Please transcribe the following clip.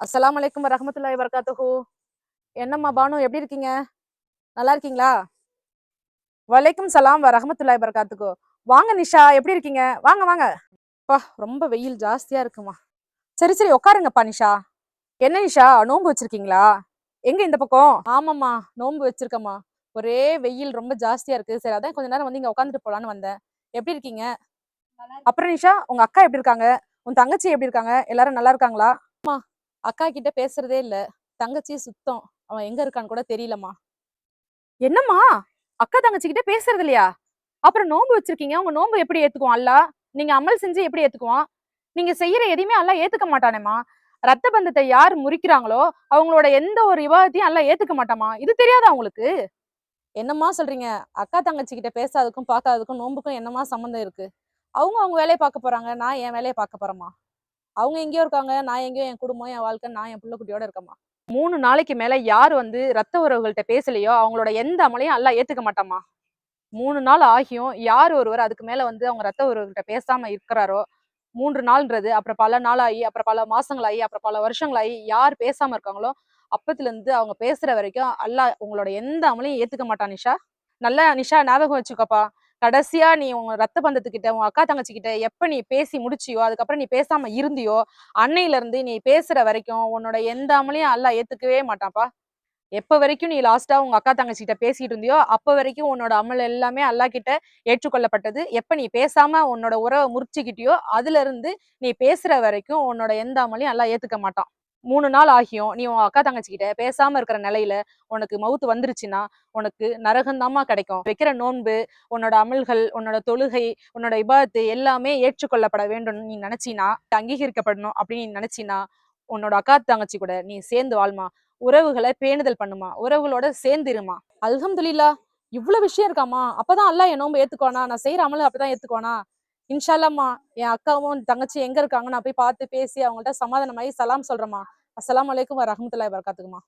அஸ்ஸலாமு அலைக்கும் வரஹ்மத்துல்லாஹி வபரகாத்துஹு. என்னம்மா பானு எப்படி இருக்கீங்க? நல்லா இருக்கீங்களா? வலைக்கும் சலாம் வரஹ்மத்துல்லாஹி வபரகாத்துஹு. வாங்க நிஷா எப்படி இருக்கீங்க? வாங்க வாங்க. பா ரொம்ப வெயில் ஜாஸ்தியா இருக்குமா. சரி சரி உட்காருங்கப்பா நிஷா. என்ன நிஷா நோன்பு வச்சிருக்கீங்களா? எங்க இந்த பக்கம்? ஆமாம்மா நோன்பு வச்சிருக்கம்மா. ஒரே வெயில் ரொம்ப ஜாஸ்தியா இருக்கு. சரி அதான் கொஞ்ச நேரம் வந்து இங்க உட்காந்துட்டு போலான்னு வந்தேன். எப்படி இருக்கீங்க? அப்புறம் நிஷா உங்க அக்கா எப்படி இருக்காங்க? உன் தங்கச்சி எப்படி இருக்காங்க? எல்லாரும் நல்லா இருக்காங்களா? அக்கா கிட்ட பேசுறதே இல்ல. தங்கச்சி சுத்தம். அவன் எங்க இருக்கான்னு கூட தெரியலம்மா. என்னம்மா? அக்கா தங்கச்சி கிட்ட பேசுறது இல்லையா? அப்புறம் நோன்பு வச்சிருக்கீங்க. உங்க நோன்பு எப்படி ஏத்துக்குவான் அல்லா? நீங்க அமல் செஞ்சு எப்படி ஏத்துக்குவான்? நீங்க செய்யற எதையுமே அல்லாஹ் ஏத்துக்க மாட்டானேம்மா. ரத்த பந்தத்தை யார் முறிக்கிறாங்களோ அவங்களோட எந்த ஒரு விவாதத்தையும் அல்லாஹ் ஏத்துக்க மாட்டாமா இது தெரியாதா உங்களுக்கு? என்னம்மா சொல்றீங்க? அக்கா தங்கச்சி கிட்ட பேசாததுக்கும் பார்க்காததுக்கும் நோன்புக்கும் என்னமா சம்மந்தம் இருக்கு? அவங்க அவங்க வேலையை பார்க்க போறாங்க. நான் என் வேலையை பார்க்க போறேம்மா. அவங்க எங்கேயோ இருக்காங்க நான் எங்கேயோ என் குடும்பம் என் வாழ்க்கை நான் என் பிள்ளை குட்டியோட இருக்கமா மூணு நாளைக்கு மேல யார் வந்து ரத்த உறவுகள்கிட்ட பேசலையோ அவங்களோட எந்த அமலையும் எல்லாம் ஏத்துக்க மாட்டாமா மூணு நாள் ஆகியும் யார் ஒருவர் அதுக்கு மேல வந்து அவங்க ரத்த உறவுகள்கிட்ட பேசாம இருக்கிறாரோ மூன்று நாள்ன்றது அப்புறம் பல நாளாகி அப்புறம் பல மாசங்களாகி அப்புறம் பல வருஷங்களாகி யார் பேசாம இருக்காங்களோ அப்பத்துல இருந்து அவங்க பேசுற வரைக்கும் அல்லாஹ் உங்களோட எந்த அமலையும் ஏத்துக்க மாட்டான் நிஷா. நல்லா நிஷா ஞாபகம் வச்சுக்கோப்பா. கடைசியா நீ உங்க ரத்த பந்தத்துக்கிட்ட உன் அக்கா தங்கச்சி கிட்ட எப்ப நீ பேசி முடிச்சியோ அதுக்கப்புறம் நீ பேசாம இருந்தியோ அன்னையில இருந்து நீ பேசுற வரைக்கும் உன்னோட எந்த அமலையும் அல்ல ஏத்துக்கவே மாட்டான்ப்பா. எப்ப வரைக்கும் நீ லாஸ்டா உங்க அக்கா தங்கச்சி கிட்ட பேசிட்டு இருந்தியோ அப்ப வரைக்கும் உன்னோட அமல் எல்லாமே அல்லாஹ் கிட்ட ஏற்றுக்கொள்ளப்பட்டது. எப்ப நீ பேசாம உன்னோட உறவை முறிச்சுக்கிட்டியோ அதுல இருந்து நீ பேசுற வரைக்கும் உன்னோட எந்த அமலையும் அல்லா ஏத்துக்க மாட்டான். மூணு நாள் ஆகியும் நீ உன் அக்கா தங்கச்சிக்கிட்ட பேசாம இருக்கிற நிலையில உனக்கு மவுத்து வந்துருச்சுன்னா உனக்கு நரகந்தாமா கிடைக்கும். வைக்கிற நோன்பு உன்னோட அமல்கள் உன்னோட தொழுகை உன்னோட இபாதத்து எல்லாமே ஏற்றுக்கொள்ளப்பட வேண்டும் நீ நினைச்சினா அங்கீகரிக்கப்படணும் அப்படின்னு நீ நினைச்சினா உன்னோட அக்கா தங்கச்சி கூட நீ சேர்ந்து வாழ்மா உறவுகளை பேணுதல் பண்ணுமா உறவுகளோட சேர்ந்திருமா அல்ஹம்துலில்லா இவ்வளவு விஷயம் இருக்காமா அப்பதான் அல்லா என் நோன்பு ஏத்துக்குவானா? நான் செய்யற அமல அப்பதான் ஏத்துக்குவானா? இன்ஷால்லாம்மா என் அக்காவும் தங்கச்சி எங்க இருக்காங்க நான் போய் பார்த்து பேசி அவங்கள்ட்ட சமாதானமாயி சலாம் சொல்றேம்மா. அஸ்லாம் அலைக்கும் வரஹ்மத்துல்லாஹி வரகாத்துக்குமா